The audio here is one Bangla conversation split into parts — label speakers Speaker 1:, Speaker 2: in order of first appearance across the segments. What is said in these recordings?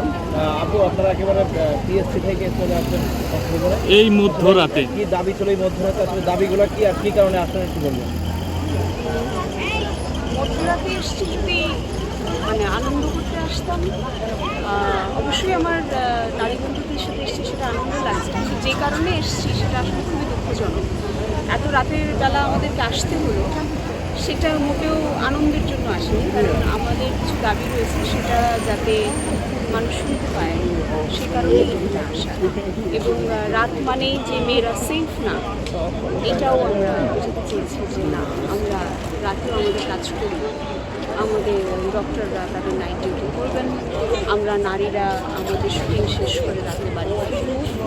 Speaker 1: আহ, আপু আপনারা একেবারে পিএসসি থেকে চলে কক্সবাজারে।
Speaker 2: এই মধ্যরাতে।
Speaker 1: কি দাবি ছিল এই মধ্যরাতে? আসলে দাবিগুলো কি আর কি কারণে আসলে একটু বলবেন?
Speaker 3: মধ্যরাতে এসছি যদি মানে আনন্দ করতে আসতাম। অবশ্যই আমার নারী বন্ধুদের সাথে এসছি সেটা আনন্দ লাগছে। যে কারণে এসছি সেটা আসলে খুবই দুঃখজনক। এত রাতের বেলা আমাদেরকে আসতে হলো সেটা মোটেও আনন্দের জন্য আসেনি কারণ আমাদের কিছু দাবি রয়েছে সেটা যাতে মানুষ শুনতে পায়। সে কারণেই এটা আসা। এবং রাত মানেই যে মেয়েরা সেফ না এটাও আমরা বোঝাতে চেয়েছি যে না আমরা রাতেও আমাদের কাজ করব আমাদের ডক্টররা তাদের নাইট ডিউটি করবেন। আমরা নারীরা আমাদের শুটিং শেষ করে রাতে বাড়ি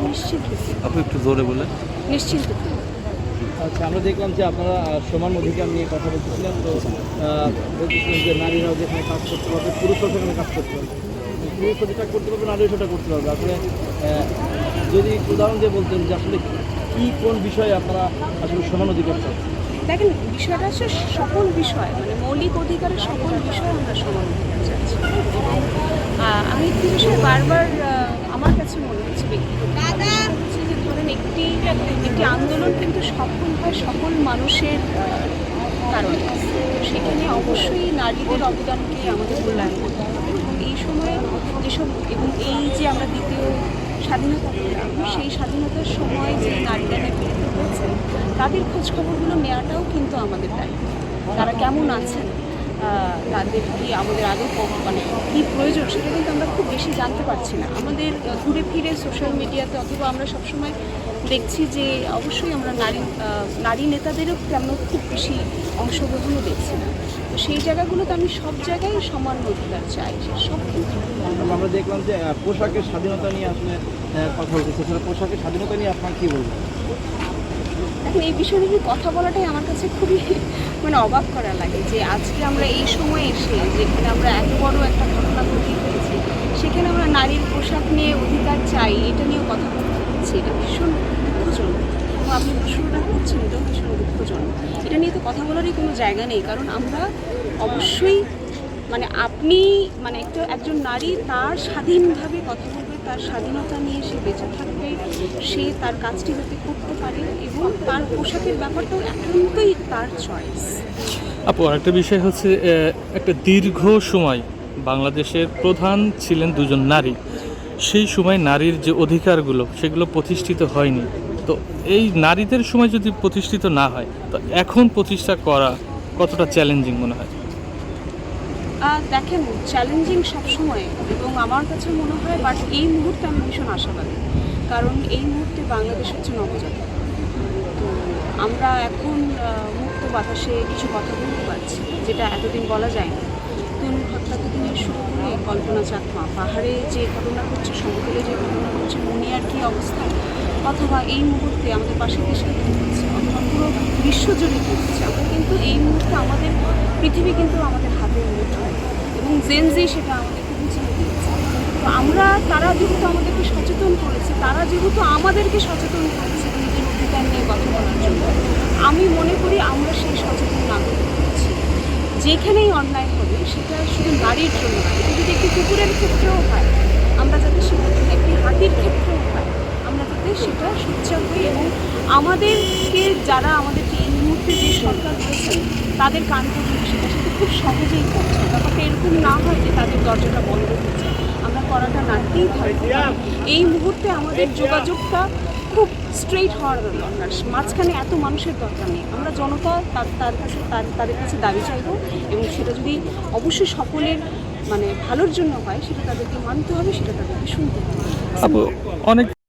Speaker 3: নিশ্চিন্ত
Speaker 2: আপনি একটু জোরে
Speaker 3: নিশ্চিন্ত।
Speaker 1: আচ্ছা আমরা দেখলাম যে আপনারা সমান অধিকার নিয়ে কথা বলতেছিলেন, তো বলতেছিলেন যে নারীরাও যেখানে কাজ করতে পারবে পুরুষও সেখানে কাজ করতে পারবে। পুরুষও যেটা করতে পারবে, নারীও সেটা করতে পারবে। আসলে যদি উদাহরণ দিয়ে বলতেন যে আসলে কী, কোন বিষয়ে আপনারা আসলে সমান অধিকার চান?
Speaker 3: দেখেন, বিষয়টা হচ্ছে সকল বিষয় মানে মৌলিক অধিকারের সকল বিষয় আমরা সমান অধিকার আমি একটি বিষয় বারবার আমার কাছে মনে হচ্ছে ব্যক্তিগত যে ধরেন একটি একটি আন্দোলন কিন্তু সফল হয় সকল মানুষের কারণে। সেখানে অবশ্যই নারীদের অবদানকে আমাদের মূল্যায়ন করতে হবে। এবং এই সময়ে যেসব এবং এই যে আমরা দ্বিতীয় স্বাধীনতা পেলাম সেই স্বাধীনতার সময় যে নারীরা নিপীড়িত হয়েছে তাদের খোঁজখবরগুলো নেওয়াটাও কিন্তু আমাদের দায়িত্ব। তারা কেমন আছেন? তাদের কি আমাদের আদৌ মানে কী প্রয়োজন সেটা কিন্তু আমরা খুব বেশি জানতে পারছি না। আমাদের ঘুরে ফিরে সোশ্যাল মিডিয়াতে অথবা আমরা সবসময় দেখছি যে অবশ্যই আমরা নারী নারী নেতাদেরও তেমন খুব বেশি অংশগ্রহণও দেখছি না। তো সেই জায়গাগুলোতে আমি সব জায়গায় সমান অধিকার চাই সব
Speaker 1: আমরা দেখলাম যে পোশাকের স্বাধীনতা নিয়ে আসলে কথা বলতেছে পোশাকের স্বাধীনতা নিয়ে আপনার কী বলবেন?
Speaker 3: এখন এই বিষয়ে নিয়ে কথা বলাটাই আমার কাছে খুবই মানে অবাক করা লাগে যে আজকে আমরা এই সময় এসে যেখানে আমরা এত বড় একটা ঘটনা ঘটিয়ে ফেলেছি, সেখানে আমরা নারীর পোশাক নিয়ে অধিকার চাই, এটা নিয়েও কথা বলতে এটা ভীষণ দুঃখজনক। এবং আপনি প্রশ্নটা করছেন, এটাও ভীষণ দুঃখজনক। এটা নিয়ে তো কথা বলারই কোনো জায়গা নেই, কারণ আমরা অবশ্যই মানে আপনি মানে একটা, একজন নারী তার স্বাধীনভাবে কথা তার স্বাধীনতা নিয়ে সে বেঁচে থাকবে, সে তার কাজটি যাতে করতে পারে এবং তার পোশাকের ব্যাপারটাও একান্তই তার চয়েস
Speaker 2: আপু, আরেকটা বিষয় হচ্ছে একটা দীর্ঘ সময় বাংলাদেশের প্রধান ছিলেন দুজন নারী। সেই সময় নারীর যে অধিকারগুলো, সেগুলো প্রতিষ্ঠিত হয়নি। তো এই নারীদের সময় যদি প্রতিষ্ঠিত না হয়, তো এখন প্রতিষ্ঠা করা কতটা চ্যালেঞ্জিং মনে হয়?
Speaker 3: দেখেন চ্যালেঞ্জিং সবসময় এবং আমার কাছে মনে হয় বাট এই মুহূর্তে আমি ভীষণ আশাবাদী। কারণ এই মুহূর্তে বাংলাদেশ হচ্ছে নবজাতক। তো আমরা এখন মুক্ত বাতাসে কিছু কথা বলতে পারছি, যেটা এতদিন বলা যায় না। তনুর হত্যা থেকে নিয়ে শুরু করে কল্পনা চাকমা পাহাড়ে যে ঘটনা ঘটছে, সমতলে যে ঘটনা ঘটছে মনিয়ার কী অবস্থা? অথবা এই মুহূর্তে আমাদের পাশের দেশে হচ্ছে? বিশ্বজুড়ে হচ্ছে আমরা কিন্তু এই মুহূর্তে আমাদের পৃথিবী কিন্তু আমাদের হাতের মুঠোয় এবং জেনজি সেটা আমাদেরকে বুঝিয়ে দিয়েছে তো আমরা, তারা যেহেতু আমাদেরকে সচেতন করেছে, তারা যেহেতু আমাদেরকে সচেতন করেছে নিজের অধিকার নিয়ে কথা বলার জন্য, আমি মনে করি আমরা সেই সচেতন নাগরিক হচ্ছি। যেখানেই অন্যায় হবে, সেটা শুধু নারীর জন্য না এটা যদি একটি কুকুরের ক্ষেত্রেও হয়, আমরা যাতে সেটা একটি হাতির ক্ষেত্রেও হয়, আমরা যাতে সেটা সোচ্চার হই এবং আমাদেরকে যারা আমাদেরকে মুহূর্তে যে সরকার রয়েছে, তাদের কান পর্যন্ত সেটা সাথে খুব সহজেই পৌঁছে ব্যাপারটা এরকম না হয় যে তাদের দরজাটা বন্ধ হচ্ছে আমরা করাটা নাড়তেই থাকব এই মুহূর্তে আমাদের যোগাযোগটা খুব স্ট্রেইট হওয়ার দরকার। মাঝখানে এত মানুষের দরকার নেই। আমরা জনতা তার তার কাছে, তার, তাদের কাছে দাবি চাইব এবং সেটা যদি অবশ্যই সকলের মানে ভালোর জন্য হয়, সেটা তাদেরকে মানতে হবে, সেটা তাদেরকে শুনতে হবে।
Speaker 2: অনেক